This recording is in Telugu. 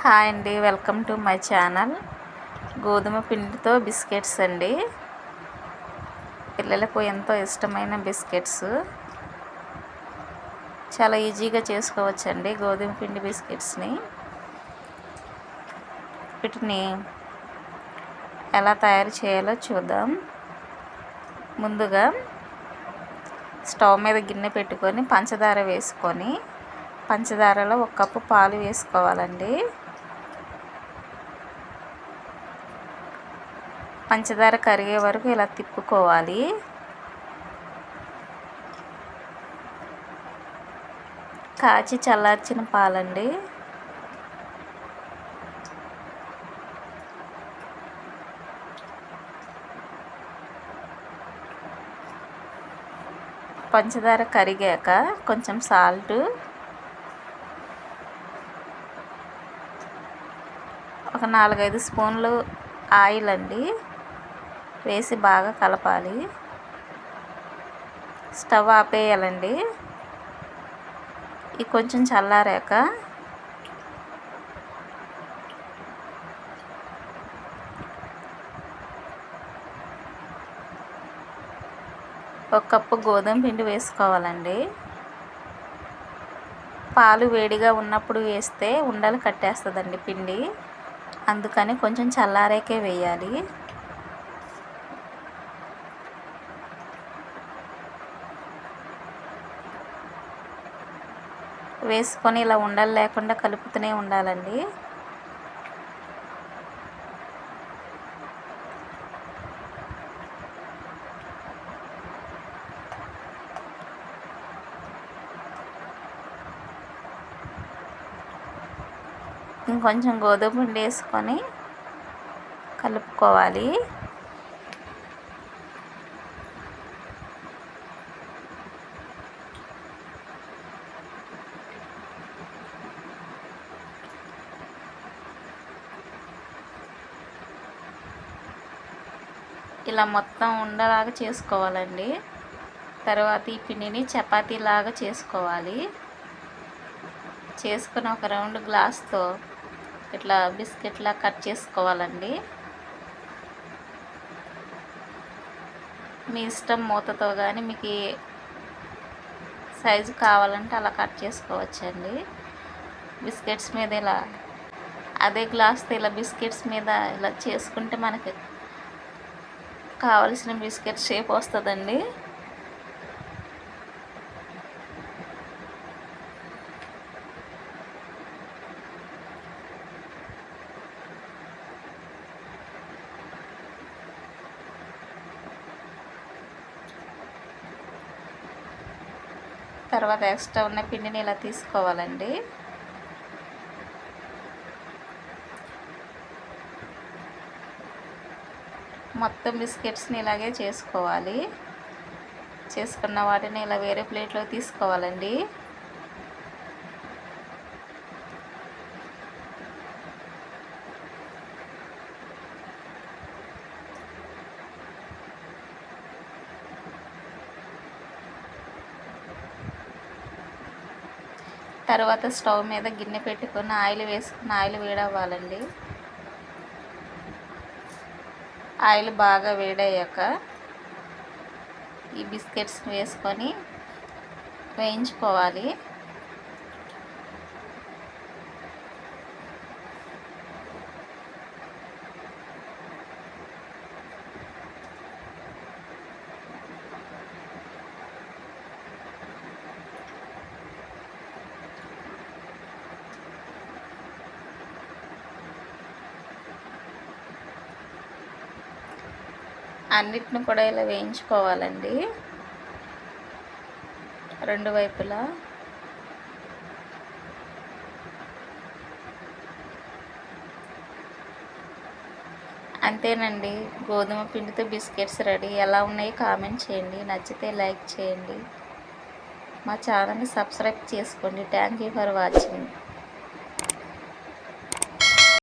హాయ్ అండి వెల్కమ్ టు మై ఛానల్. గోధుమ పిండితో బిస్కెట్స్ అండి. పిల్లలకు ఎంతో ఇష్టమైన బిస్కెట్స్. చాలా ఈజీగా చేసుకోవచ్చండి గోధుమ పిండి బిస్కెట్స్ని. వీటిని ఎలా తయారు చేయాలో చూద్దాం. ముందుగా స్టవ్ మీద గిన్నె పెట్టుకొని పంచదార వేసుకొని పంచదారలో ఒక కప్పు పాలు వేసుకోవాలండి. పంచదార కరిగే వరకు ఇలా తిప్పుకోవాలి. కాచి చల్లార్చిన పాలండి. పంచదార కరిగాక కొంచెం సాల్ట్ ఒక నాలుగైదు స్పూన్లు ఆయిల్ అండి. వేసి బాగా కలపాలి. స్టవ్ ఆపేయాలండి. ఇది కొంచెం చల్లారాక ఒక కప్పు గోధుమ పిండి వేసుకోవాలండి. పాలు వేడిగా ఉన్నప్పుడు వేస్తే ఉండలు కట్టేస్తుందండి పిండి. అందుకని కొంచెం చల్లారాకే వేయాలి. వేసుకొని ఇలా ఉండలు లేకుండా కలుపుతూనే ఉండాలండి. ఇంకొంచెం గోధుమ పిండి వేసుకొని కలుపుకోవాలి. ఇలా మొత్తం ఉండలాగా చేసుకోవాలండి. తర్వాత ఈ పిండిని చపాతీలాగా చేసుకోవాలి. చేసుకుని ఒక రౌండ్ గ్లాస్తో ఇట్లా బిస్కెట్లా కట్ చేసుకోవాలండి. మీ ఇష్టం మూతతో కానీ మీకు సైజు కావాలంటే అలా కట్ చేసుకోవచ్చండి. బిస్కెట్స్ మీద ఇలా అదే గ్లాస్తో ఇలా బిస్కెట్స్ మీద ఇలా చేసుకుంటే మనకి కావలసిన బిస్కెట్ షేప్ వస్తుందండి. తర్వాత ఎక్స్ట్రా ఉన్న పిండిని ఇలా తీసుకోవాలండి. మొత్తం బిస్కెట్స్ని ఇలాగే చేసుకోవాలి. చేసుకున్న వాటిని ఇలా వేరే ప్లేట్లో తీసుకోవాలండి. తర్వాత స్టవ్ మీద గిన్నె పెట్టుకుని ఆయిల్ వేసుకుని ఆయిల్ వేడవ్వాలండి. ఆయిల్ బాగా వేడయ్యాక ఈ బిస్కెట్స్ వేసుకొని వేయించుకోవాలి. అన్నిటిని కూడా ఇలా వేయించుకోవాలండి. రెండు వైపులా. అంతేనండి. గోధుమ పిండితో బిస్కెట్స్ రెడీ. ఎలా ఉన్నాయి కామెంట్ చేయండి. నచ్చితే లైక్ చేయండి. మా ఛానల్ని సబ్స్క్రైబ్ చేసుకోండి. Thank you for watching.